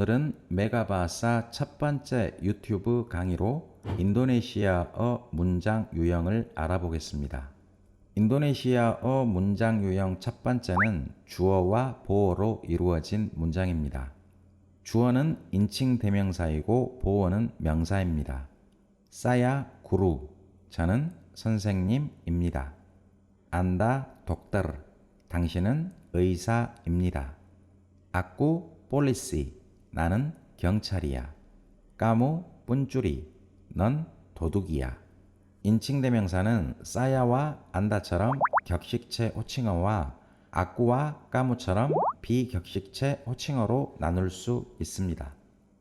오늘은 메가바사 첫 번째 유튜브 강의로 인도네시아어 문장 유형을 알아보겠습니다. 인도네시아어 문장 유형 첫 번째는 주어와 보어로 이루어진 문장입니다. 주어는 인칭 대명사이고 보어는 명사입니다. 싸야 구루, 저는 선생님입니다. 안다 독터, 당신은 의사입니다. 아꾸 폴리시, 나는 경찰이야. 까무 뿐쭈리, 넌 도둑이야. 인칭 대명사는 싸야와 안다처럼 격식체 호칭어와 아꾸와 까무처럼 비격식체 호칭어로 나눌 수 있습니다.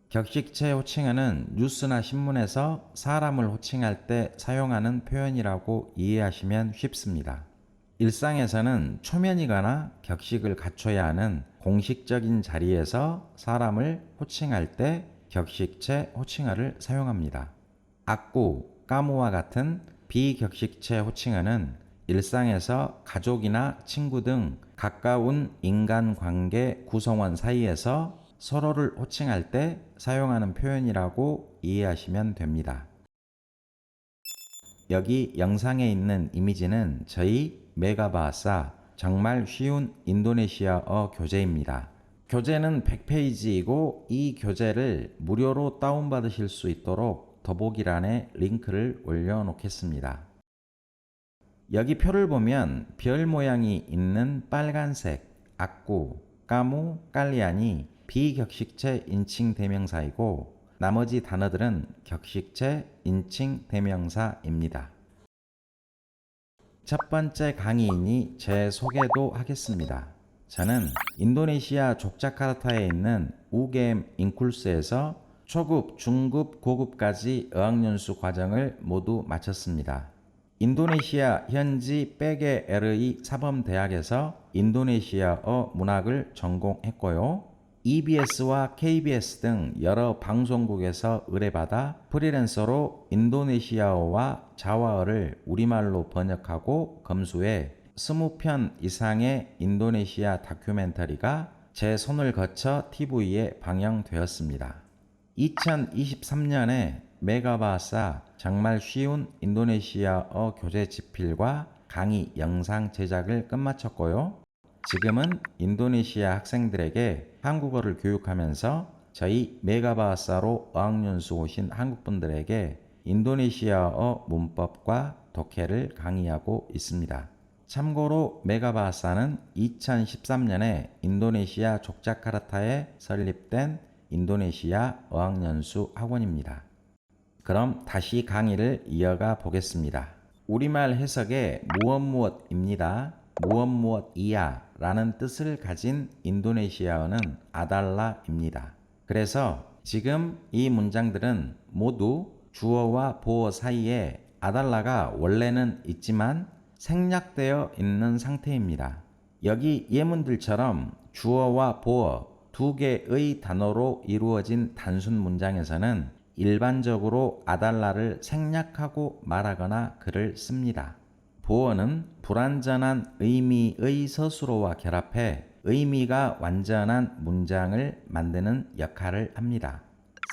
격식체 호칭어는 뉴스나 신문에서 사람을 호칭할 때 사용하는 표현이라고 이해하시면 쉽습니다. 일상에서는 초면이거나 격식을 갖춰야 하는 공식적인 자리에서 사람을 호칭할 때 격식체 호칭어를 사용합니다. 악구, 까무와 같은 비격식체 호칭어는 일상에서 가족이나 친구 등 가까운 인간 관계 구성원 사이에서 서로를 호칭할 때 사용하는 표현이라고 이해하시면 됩니다. 여기 영상에 있는 이미지는 저희 메가바사 정말 쉬운 인도네시아어 교재입니다. 교재는 100페이지이고 이 교재를 무료로 다운받으실 수 있도록 더보기란에 링크를 올려놓겠습니다. 여기 표를 보면 별 모양이 있는 빨간색 악구, 까무, 깔리안이 비격식체 인칭 대명사이고 나머지 단어들은 격식체 인칭 대명사입니다. 첫 번째 강의인이 제 소개도 하겠습니다. 저는 인도네시아 족자카르타에 있는 우겜 인쿨스에서 초급, 중급, 고급까지 어학연수 과정을 모두 마쳤습니다. 인도네시아 현지 빼게 LE 사범대학에서 인도네시아어 문학을 전공했고요. EBS와 KBS 등 여러 방송국에서 의뢰받아 프리랜서로 인도네시아어와 자화어를 우리말로 번역하고 검수해 20편 이상의 인도네시아 다큐멘터리가 제 손을 거쳐 TV에 방영되었습니다. 2023년에 메가바사 정말 쉬운 인도네시아어 교재 집필과 강의 영상 제작을 끝마쳤고요. 지금은 인도네시아 학생들에게 한국어를 교육하면서 저희 메가바사로 어학연수 오신 한국분들에게 인도네시아어 문법과 독해를 강의하고 있습니다. 참고로 메가바사는 2013년에 인도네시아 족자카르타에 설립된 인도네시아 어학연수 학원입니다. 그럼 다시 강의를 이어가 보겠습니다. 우리말 해석의 무엇 무엇입니다. 무엇 무엇이야 라는 뜻을 가진 인도네시아어는 아달라입니다. 그래서 지금 이 문장들은 모두 주어와 보어 사이에 아달라가 원래는 있지만 생략되어 있는 상태입니다. 여기 예문들처럼 주어와 보어 두 개의 단어로 이루어진 단순 문장에서는 일반적으로 아달라를 생략하고 말하거나 글을 씁니다. 보어는 불완전한 의미의 서술어와 결합해 의미가 완전한 문장을 만드는 역할을 합니다.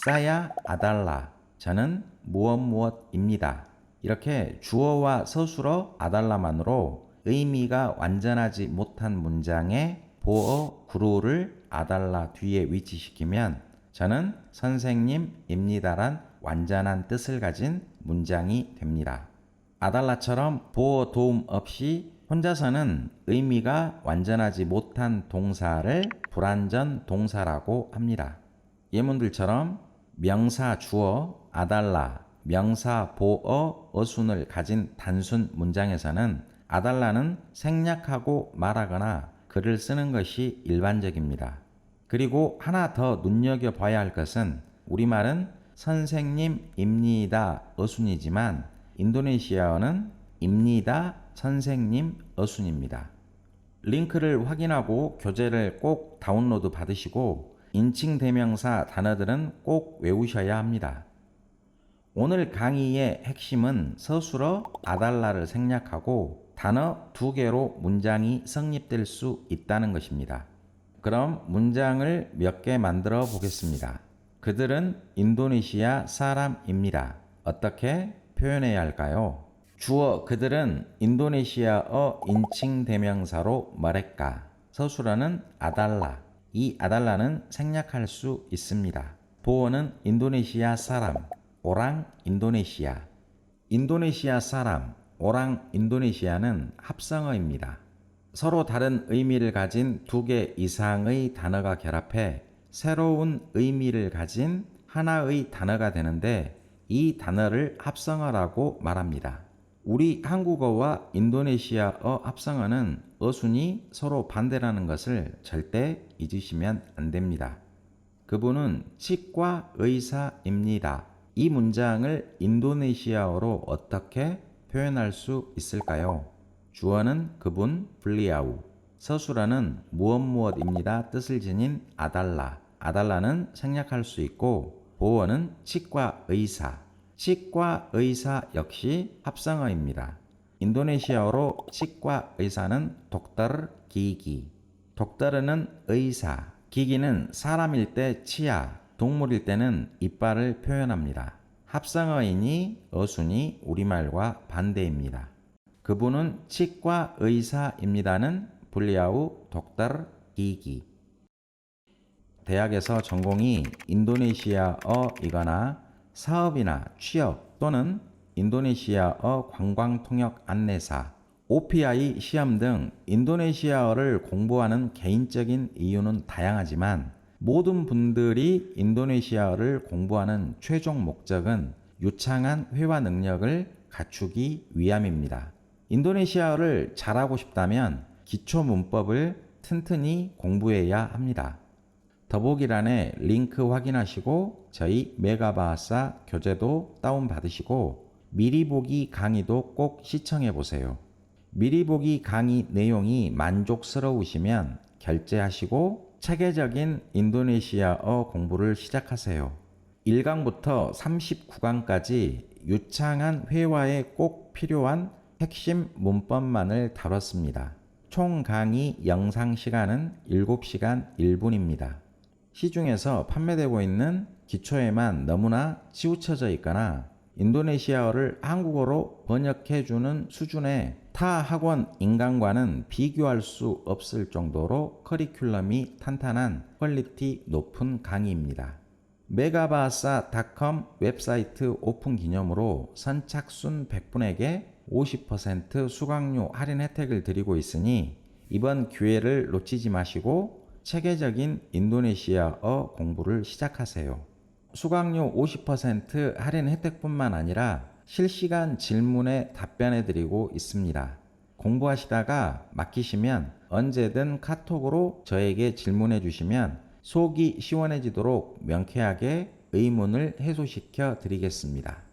싸야 아달라. 저는 무엇 무엇입니다. 이렇게 주어와 서술어 아달라만으로 의미가 완전하지 못한 문장에 보어 구루를 아달라 뒤에 위치시키면 저는 선생님입니다란 완전한 뜻을 가진 문장이 됩니다. 아달라처럼 보어 도움 없이 혼자서는 의미가 완전하지 못한 동사를 불완전 동사라고 합니다. 예문들처럼 명사 주어 아달라, 명사 보어 어순을 가진 단순 문장에서는 아달라는 생략하고 말하거나 글을 쓰는 것이 일반적입니다. 그리고 하나 더 눈여겨봐야 할 것은 우리말은 선생님입니다 어순이지만 인도네시아어는 입니다 선생님 어순입니다. 링크를 확인하고 교재를 꼭 다운로드 받으시고 인칭 대명사 단어들은 꼭 외우셔야 합니다. 오늘 강의의 핵심은 서술어 아달라를 생략하고 단어 두 개로 문장이 성립될 수 있다는 것입니다. 그럼 문장을 몇 개 만들어 보겠습니다. 그들은 인도네시아 사람입니다. 어떻게 표현해야 할까요? 주어 그들은 인도네시아어 인칭 대명사로 말했까. 서술어는 아달라. 이 아달라는 생략할 수 있습니다. 보어는 인도네시아 사람, 오랑 인도네시아. 인도네시아 사람, 오랑 인도네시아는 합성어입니다. 서로 다른 의미를 가진 두 개 이상의 단어가 결합해 새로운 의미를 가진 하나의 단어가 되는데 이 단어를 합성어라고 말합니다. 우리 한국어와 인도네시아어 합성어는 어순이 서로 반대라는 것을 절대 잊으시면 안 됩니다. 그분은 치과 의사입니다. 이 문장을 인도네시아어로 어떻게 표현할 수 있을까요? 주어는 그분 블리아우, 서술어는 무엇 무엇입니다 뜻을 지닌 아달라, 아달라는 생략할 수 있고 보어는 치과 의사, 치과 의사 역시 합성어입니다. 인도네시아어로 치과 의사는 독터 기기, 독터는 의사, 기기는 사람일 때 치아, 동물일 때는 이빨을 표현합니다. 합성어이니 어순이 우리말과 반대입니다. 그분은 치과 의사입니다는 불리아우 기기. 대학에서 전공이 인도네시아어이거나 사업이나 취업 또는 인도네시아어 관광 통역 안내사, OPI 시험 등 인도네시아어를 공부하는 개인적인 이유는 다양하지만 모든 분들이 인도네시아어를 공부하는 최종 목적은 유창한 회화 능력을 갖추기 위함입니다. 인도네시아어를 잘하고 싶다면 기초 문법을 튼튼히 공부해야 합니다. 더보기란에 링크 확인하시고 저희 메가바하사 교재도 다운받으시고 미리 보기 강의도 꼭 시청해 보세요. 미리 보기 강의 내용이 만족스러우시면 결제하시고 체계적인 인도네시아어 공부를 시작하세요. 1강부터 39강까지 유창한 회화에 꼭 필요한 핵심 문법만을 다뤘습니다. 총 강의 영상 시간은 7시간 1분입니다. 시중에서 판매되고 있는 기초에만 너무나 치우쳐져 있거나 인도네시아어를 한국어로 번역해주는 수준의 타 학원 인강과는 비교할 수 없을 정도로 커리큘럼이 탄탄한 퀄리티 높은 강의입니다. 메가바사닷컴 웹사이트 오픈 기념으로 선착순 100분에게 50% 수강료 할인 혜택을 드리고 있으니 이번 기회를 놓치지 마시고 체계적인 인도네시아어 공부를 시작하세요. 수강료 50% 할인 혜택뿐만 아니라 실시간 질문에 답변해 드리고 있습니다. 공부하시다가 막히시면 언제든 카톡으로 저에게 질문해 주시면 속이 시원해지도록 명쾌하게 의문을 해소시켜 드리겠습니다.